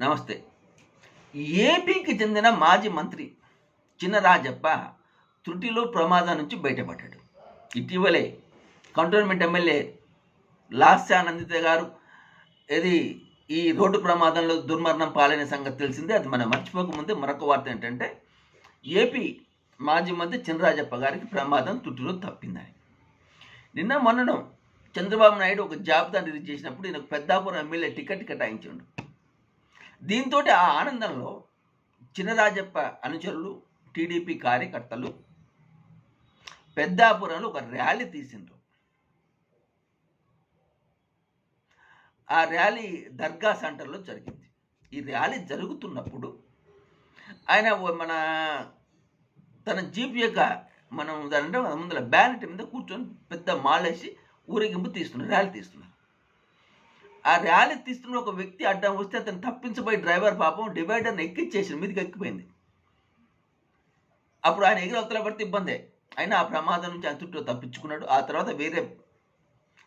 నమస్తే. ఏపీకి చెందిన మాజీ మంత్రి చిన్నరాజప్ప త్రుటిలో ప్రమాదం నుంచి బయటపడ్డాడు. ఇటీవలే కంటోన్మెంట్ ఎమ్మెల్యే లాస్యా నందిత గారు ఇది ఈ రోడ్డు ప్రమాదంలో దుర్మరణం పాలైన సంగతి తెలిసిందే. అది మనం మర్చిపోకముందే మరొక వార్త ఏంటంటే ఏపీ మాజీ మంత్రి చిన్నరాజప్ప గారికి ప్రమాదం తుట్టులో తప్పిందని. నిన్న మొన్నడం చంద్రబాబు నాయుడు ఒక జాబితా రిలీజ్ చేసినప్పుడు ఈయనకు పెద్దాపురం ఎమ్మెల్యే టికెట్ కేటాయించండు. దీంతో ఆ ఆనందంలో చినరాజప్ప అనుచరులు టీడీపీ కార్యకర్తలు పెద్దాపురంలో ఒక ర్యాలీ తీసిండ్రు. ఆ ర్యాలీ దర్గా సెంటర్లో జరిగింది. ఈ ర్యాలీ జరుగుతున్నప్పుడు ఆయన మన తన జీప్ యొక్క మనం దాని ముందర బ్యానెట్ మీద కూర్చొని పెద్ద మాలేసి ఊరేగింపు తీస్తున్నారు ర్యాలీ తీస్తున్నారు. ఆ ర్యాలీ తీస్తున్న ఒక వ్యక్తి అడ్డం వస్తే అతను తప్పించబోయి డ్రైవర్ పాపం డివైడర్ని ఎక్కిచ్చేసిన మీదకి ఎక్కిపోయింది అప్పుడు ఆయన ఎగిరవతల పడితే ఇబ్బందే. అయినా ఆ ప్రమాదం నుంచి ఆయన చుట్టూ తప్పించుకున్నాడు. ఆ తర్వాత వేరే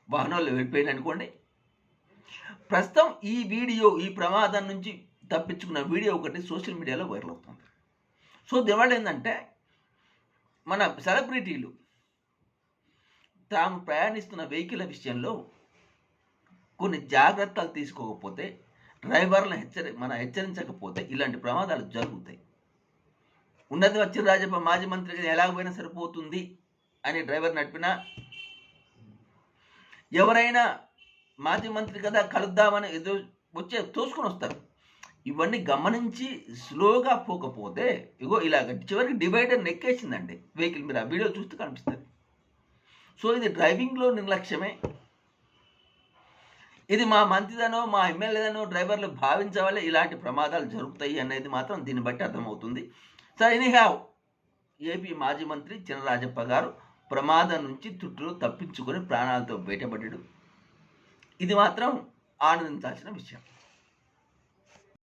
వాహనాల్లో వెళ్ళిపోయింది అనుకోండి. ప్రస్తుతం ఈ వీడియో ఈ ప్రమాదం నుంచి తప్పించుకున్న వీడియో ఒకటి సోషల్ మీడియాలో వైరల్ అవుతుంది. సో దీనివల్ల ఏంటంటే మన సెలబ్రిటీలు తాము ప్రయాణిస్తున్న వెహికల్ విషయంలో కొన్ని జాగ్రత్తలు తీసుకోకపోతే డ్రైవర్లను హెచ్చరి మనం హెచ్చరించకపోతే ఇలాంటి ప్రమాదాలు జరుగుతాయి. ఉన్నది వచ్చిన రాజప్ప మాజీ మంత్రికి ఎలాగైనా సరిపోతుంది అని డ్రైవర్ నడిపినా ఎవరైనా మాజీ మంత్రి కదా కలుద్దామని ఎదురు వచ్చే తోసుకొని వస్తారు. ఇవన్నీ గమనించి స్లోగా పోకపోతే ఇగో ఇలాగ చివరికి డివైడర్ నెక్కేసిందండి. వెహికల్ మీరు ఆ వీడియో చూస్తే కనిపిస్తుంది. సో ఇది డ్రైవింగ్లో నిర్లక్ష్యమే. ఇది మా మంత్రిదనో మా ఎమ్మెల్యేదనో డ్రైవర్లు భావించవలే ఇలాంటి ప్రమాదాలు జరుగుతాయి అనేది మాత్రం దీన్ని బట్టి అర్థమవుతుంది. సో ఎనీహావ్ ఏపీ మాజీ మంత్రి చినరాజప్ప గారు ప్రమాదం నుంచి తుట్టులో తప్పించుకొని ప్రాణాలతో బయటపడ్డాడు. ఇది మాత్రం ఆనందించాల్సిన విషయం.